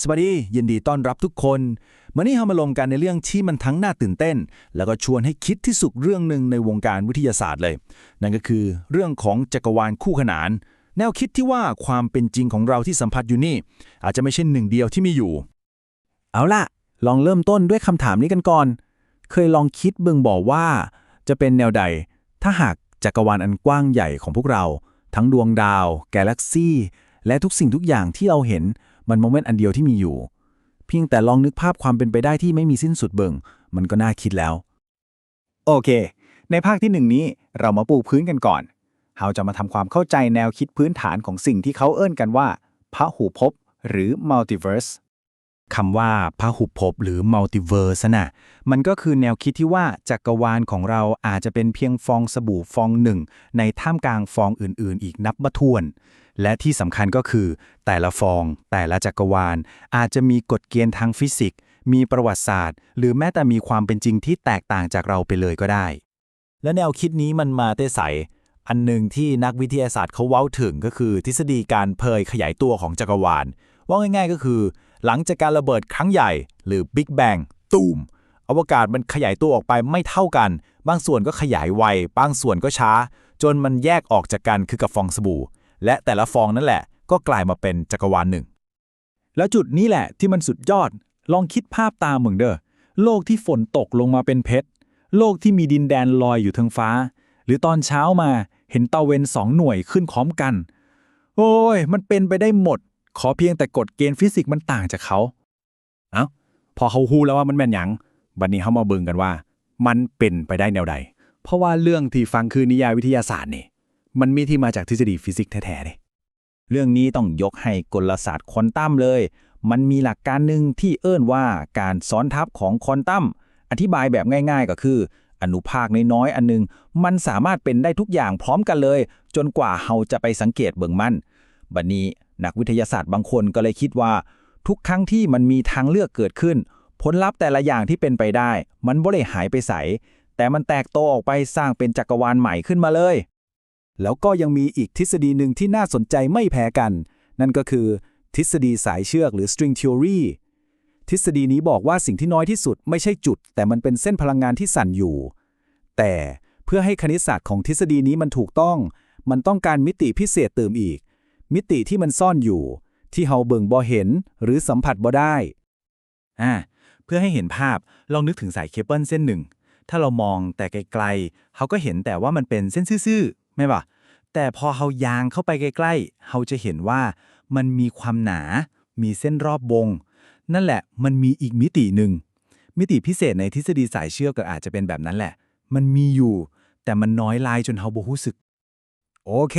สวัสดี ยินดีต้อนรับทุกคนวันนี้เรามาลงกันในเรื่องที่มันทั้งน่าตื่นเต้น แล้วก็ชวนให้คิดที่สุดเรื่องหนึ่งในวงการวิทยาศาสตร์เลย นั่นก็คือเรื่องของจักรวาลคู่ขนาน แนวคิดที่ว่าความเป็นจริงของเราที่สัมผัสอยู่นี่ อาจจะไม่ใช่หนึ่งเดียวที่มีอยู่ เอาล่ะ ลองเริ่มต้นด้วยคำถามนี้กันก่อน เคยลองคิดเบิ่งบอกว่า จะเป็นแนวใด ถ้าหากจักรวาลอันกว้างใหญ่ของพวกเรา ทั้งดวงดาว กาแล็กซี่ และทุกสิ่งทุกอย่างที่เราเห็น มันโมเมนต์อันเดียวที่มีอยู่ เพียงแต่ลองนึกภาพความเป็นไปได้ที่ไม่มีสิ้นสุดเบิ่งมันก็น่าคิดแล้ว โอเค ในภาคที่หนึ่งนี้เรามาปูพื้นกันก่อนเราจะมาทำความเข้าใจแนวคิดพื้นฐานของสิ่งที่เขาเอิ้นกันว่าพระหูภพหรือ multiverse คำว่าพหุภพหรือมัลติเวิร์สน่ะมันก็คือแนวคิดที่ว่าจักรวาลของเราอาจจะเป็นเพียงฟองสบู่ฟองหนึ่ง ในท่ามกลางฟองอื่นๆ อีกนับบ่ถ้วน และที่สำคัญก็คือ แต่ละฟอง แต่ละจักรวาล อาจจะมีกฎเกณฑ์ทางฟิสิกส์ มีประวัติศาสตร์ หรือแม้แต่มีความเป็นจริงที่แตกต่างจากเราไปเลยก็ได้ และแนวคิดนี้มันมาเต้ใสอันหนึ่งที่นักวิทยาศาสตร์เขาเว้าถึงก็คือ ทฤษฎีการเพยขยายตัวของจักรวาล ว่าง่าย ๆ ก็คือ หลังจากการระเบิดครั้งใหญ่ หรือ Big Bang ตูมอวกาศมันขยายตัวออกไปไม่เท่ากัน บางส่วนก็ขยายไว บางส่วนก็ช้า จนมันแยกออกจากกันคือกับฟองสบู่ และแต่ละฟองนั่นแหละ ก็กลายมาเป็นจักรวาลหนึ่ง แล้วจุดนี้แหละที่มันสุดยอด ลองคิดภาพตามเหมือนเด้อ โลกที่ฝนตกลงมาเป็นเพชร โลกที่มีดินแดนลอยอยู่ทิงฟ้า หรือตอนเช้ามาเห็นตะเวนสองหน่วยขึ้นพร้อมกัน โอ้ย มันเป็นไปได้หมด ขอเพียงแต่กฎเกณฑ์ฟิสิกส์มันต่างจากเขา เอ้า พอเขาฮู้แล้วว่ามันแม่นหยัง บัดนี้เขามาเบิงกันว่า มันเป็นไปได้แนวใด เพราะว่าเรื่องที่ฟังคือนิยายวิทยาศาสตร์นี่ มันมีที่มาจากทฤษฎีฟิสิกส์แท้ๆเลยเรื่องนี้ต้องยกให้กลศาสตร์ควอนตัมเลย มันมีหลักการหนึ่งที่เอิ้นว่าการซ้อนทับของควอนตัม อธิบายแบบง่ายๆก็คือ อนุภาคน้อยๆอันหนึง มันสามารถเป็นได้ทุกอย่างพร้อมกันเลย จนกว่าเราจะไปสังเกตเบิ่งมัน บัดนี้นักวิทยาศาสตร์บางคนก็เลยคิดว่า ทุกครั้งที่มันมีทางเลือกเกิดขึ้น ผลลัพธ์แต่ละอย่างที่เป็นไปได้ มันบ่ได้หายไปใส แต่มันแตกโตออกไปสร้างเป็นจักรวาลใหม่ขึ้นมาเลย แล้วก็ยังมีอีกทฤษฎีหนึ่งที่น่าสนใจไม่แพ้กัน นั่นก็คือทฤษฎีสายเชือกหรือ string theory ทฤษฎีนี้บอกว่าสิ่งที่น้อยที่สุดไม่ใช่จุด แต่มันเป็นเส้นพลังงานที่สั่นอยู่ แต่เพื่อให้คณิตศาสตร์ของทฤษฎีนี้มันถูกต้อง มันต้องการมิติพิเศษเติมอีก มิติที่มันซ่อนอยู่ ที่เฮาเบิ่งบ่เห็นหรือสัมผัสบ่ได้อ่าเพื่อให้เห็นภาพลองนึกถึงสายเคเบิลเส้นหนึ่ง ถ้าเรามองแต่ไกลๆเขาก็เห็นแต่ว่ามันเป็นเส้นซื่อๆ ไม่ปะแต่พอเขายางเข้าไปใกล้ๆเขาจะเห็นว่ามันมีความหนา มีเส้นรอบวง นั่นแหละ มันมีอีกมิติหนึ่ง มิติพิเศษในทฤษฎีสายเชือกก็อาจจะเป็นแบบนั้นแหละ มันมีอยู่ แต่มันน้อยลายจนเขาบ่รู้สึก โอเค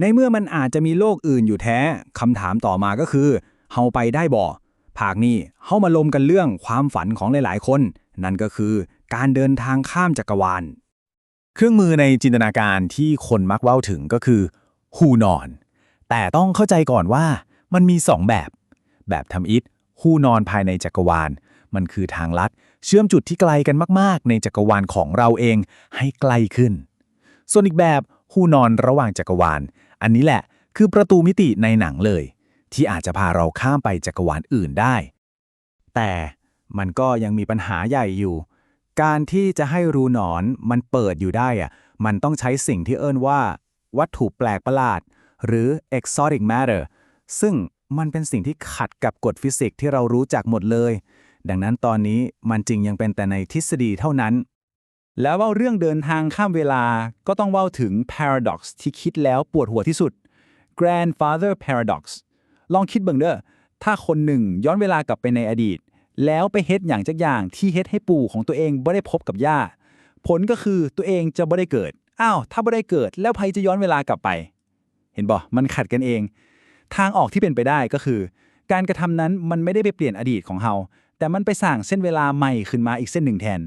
ในเมื่อมันอาจจะมีโลกอื่นอยู่แท้ คำถามต่อมาก็คือ เฮาไปได้บ่ ภาคนี้ เฮามาลมกันเรื่องความฝันของหลายๆ คน นั่นก็คือการเดินทางข้ามจักรวาล เครื่องมือในจินตนาการที่คนมักเว้าถึงก็คือหูนอน แต่ต้องเข้าใจก่อนว่ามันมีสองแบบ แบบทำอิฐหูนอนภายในจักรวาล มันคือทางลัด เชื่อมจุดที่ไกลกันมาก ๆ ในจักรวาลของเราเองให้ใกล้ขึ้น ส่วนอีกแบบหูนอนระหว่างจักรวาล อันนี้แหละคือประตูมิติในหนังเลย ที่อาจจะพาเราข้ามไปจักรวาลอื่นได้ แต่มันก็ยังมีปัญหาใหญ่อยู่ การที่จะให้รูหนอนมันเปิดอยู่ได้อะมันต้องใช้สิ่งที่เอิ้นว่า วัตถุแปลกประหลาด หรือ exotic matter ซึ่งมันเป็นสิ่งที่ขัดกับกฎฟิสิกส์ที่เรารู้จักหมดเลย ดังนั้นตอนนี้มันจึงยังเป็นแต่ในทฤษฎีเท่านั้น แล้วเว่าเรื่องเดินทางข้ามเวลาก็ต้องว่าถึง paradox ที่คิดแล้วปวดหัวที่สุด grandfather paradox ลองคิดเบิ่งเด้อถ้าคนหนึ่งย้อนเวลากลับไปในอดีต แล้วไปเฮ็ดอย่างจักอย่างที่เฮ็ดให้ปู่ของตัวเองบ่ได้พบกับย่า ผลก็คือตัวเองจะบ่ได้เกิด อ้าว ถ้าบ่ได้เกิดแล้วใครจะย้อนเวลากลับไป เห็นบ่ มันขัดกันเอง ทางออกที่เป็นไปได้ก็คือ การกระทำนั้นมันไม่ได้ไปเปลี่ยนอดีตของเฮา แต่มันไปสร้างเส้นเวลาใหม่ขึ้นมาอีกเส้นหนึ่งแทน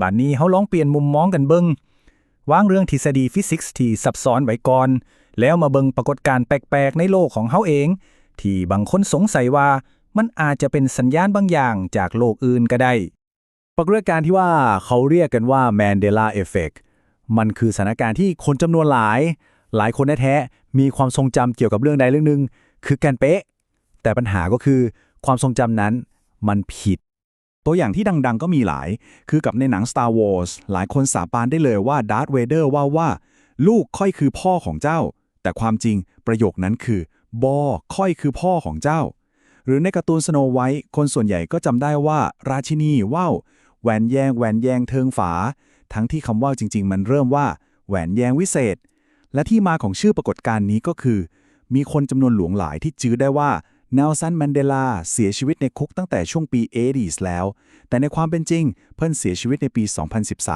บัดนี้เขาลองเปลี่ยนมุมมองกันเบิงวางเรื่องทฤษฎีฟิสิกส์ที่ซับซ้อนไว้ก่อน แล้วมาเบิงปรากฏการณ์แปลกๆ ในโลกของเขาเอง ที่บางคนสงสัยว่า มันอาจจะเป็นสัญญาณบางอย่างจากโลกอื่นก็ได้ ปรากฏการณ์ที่ว่าเขาเรียกกันว่า Mandela Effect มันคือสถานการณ์ที่คนจำนวนหลาย หลายคนแท้ๆมีความทรงจำเกี่ยวกับเรื่องใดเรื่องหนึ่งคือการเป๊ะ แต่ปัญหาก็คือความทรงจำนั้นมันผิด ตัวอย่างที่ดังๆ ก็มีหลาย คือกับในหนัง Star Wars หลายคนสาบานได้เลยว่าดาร์ธเวเดอร์ว่าว่า ลูกค่อยคือพ่อของเจ้า แต่ความจริงประโยคนั้นคือบอค่อยคือพ่อของเจ้า หรือในการ์ตูนสโนไวท์คนส่วนใหญ่ก็จำได้ว่า ราชินีว่าวแหวนแยงแหวนแยงเทิงฝา ทั้งที่คำว่าวจริง ๆ มันเริ่มว่าแหวนแยงวิเศษ และที่มาของชื่อปรากฏการณ์นี้ก็คือ มีคนจำนวนหลวงหลายที่จื้อได้ว่าเนลสันแมนเดลาเสียชีวิตในคุกตั้งแต่ช่วงปี 80s แล้ว แต่ในความเป็นจริง เพิ่นเสียชีวิตในปี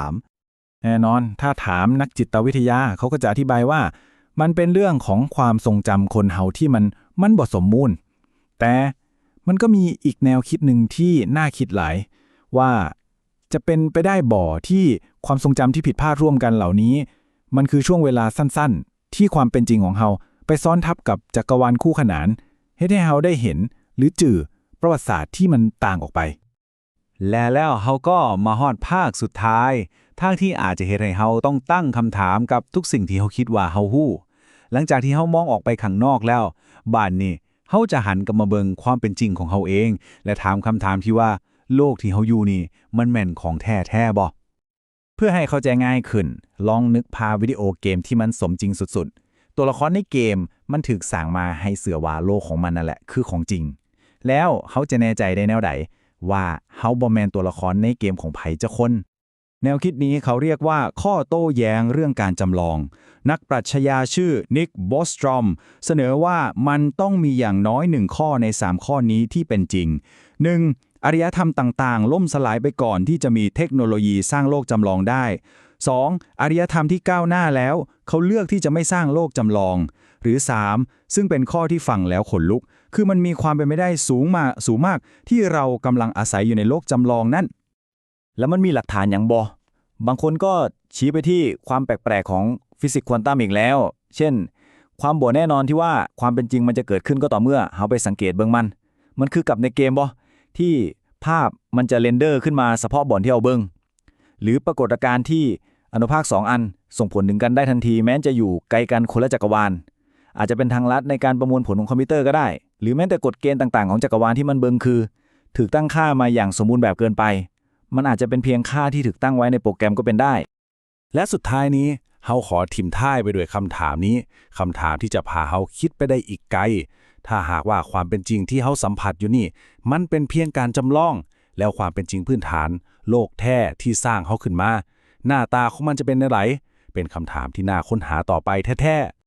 2013 แน่นอน ถ้าถามนักจิตวิทยาเขาก็จะอธิบายว่า มันเป็นเรื่องของความทรงจำคนเฮาที่มันมันบ่สมมูล แต่มันก็มีอีกแนวคิดหนึ่งที่น่าคิดหลาย ว่าจะเป็นไปได้บ่อที่ความทรงจำที่ผิดพลาดร่วมกันเหล่านี้ มันคือช่วงเวลาสั้นๆ ที่ความเป็นจริงของเฮาไปซ้อนทับกับจักรวาลคู่ขนานให้ได้เฮาได้เห็นหรือจื่อประวัติศาสตร์ที่มันต่างออกไป และแล้วเขาก็มาฮอดภาคสุดท้ายทางที่อาจจะเฮ็ดให้เฮาต้องตั้งคำถามกับทุกสิ่งที่เขาคิดว่าเฮาฮู้ หลังจากที่เฮามองออกไปข้างนอกแล้วบ้านนี้ เฮาจะหันกลับมาเบิงความเป็นจริงของเฮาเอง และถามคำถามที่ว่า โลกที่เฮาอยู่นี่ มันแม่นของแท้แท้บ่เพื่อให้เข้าใจง่ายขึ้น ลองนึกภาพวิดีโอเกมที่มันสมจริงสุดๆ ตัวละครในเกมมันถูกสร้างมาให้เสือว่าโลกของมันนั่นแหละคือของจริง แล้วเขาจะแน่ใจได้แนวใดว่าเฮาบอแมนตัวละครในเกมของไผจะคน แนวคิดนี้เขาเรียกว่าข้อโต้แย้งเรื่องการจำลอง นักปรัชญาชื่อนิกบอสตรอมเสนอว่ามันต้องมีอย่างน้อยหนึ่งข้อใน 3 ข้อนี้ที่เป็นจริง 1. อารยธรรมต่างๆ ล่มสลายไปก่อนที่จะมีเทคโนโลยีสร้างโลกจำลองได้ 2. อารยธรรมที่ก้าวหน้าแล้ว เขาเลือกที่จะไม่สร้างโลกจำลอง หรือ 3. ซึ่งเป็นข้อที่ฟังแล้วขนลุก คือมันมีความเป็นไปได้สูงมาสูงมากที่เรากำลังอาศัยอยู่ในโลกจำลองนั่น แล้วมันมีหลักฐานอย่างบอบางคนก็ชี้ไปที่ความแปลกๆของฟิสิกส์ควอนตัมอีกแล้ว เช่น ความบ่แน่นอนที่ว่าความเป็นจริงมันจะเกิดขึ้นก็ต่อเมื่อเราไปสังเกตเบื้องมัน มันคือกับในเกมบอที่ภาพมันจะเรนเดอร์ขึ้นมาเฉพาะบ่อนที่เอาเบิ้งหรือปรากฏการณ์ที่อนุภาค 2 อันส่งผลถึงกันได้ทันที แม้จะอยู่ไกลกันคนละจักรวาล อาจจะเป็นทางลัดในการประมวลผลของคอมพิวเตอร์ก็ได้ หรือแม้แต่กฎเกณฑ์ต่างๆ ของจักรวาลที่มันเบิงคือ ถูกตั้งค่ามาอย่างสมบูรณ์แบบเกินไป มันอาจจะเป็นเพียงค่าที่ถูกตั้งไว้ในโปรแกรมก็เป็นได้ และสุดท้ายนี้เฮาขอทิมท้ายไปด้วยคำถามนี้คำถามที่จะพาเฮาคิดไปได้อีกไกล ถ้าหากว่าความเป็นจริงที่เฮาสัมผัสอยู่นี่ มันเป็นเพียงการจำลอง แล้วความเป็นจริงพื้นฐาน โลกแท้ที่สร้างเฮาขึ้นมา หน้าตาของมันจะเป็นอะไรเป็นคำถามที่น่าค้นหาต่อไปแท้ๆ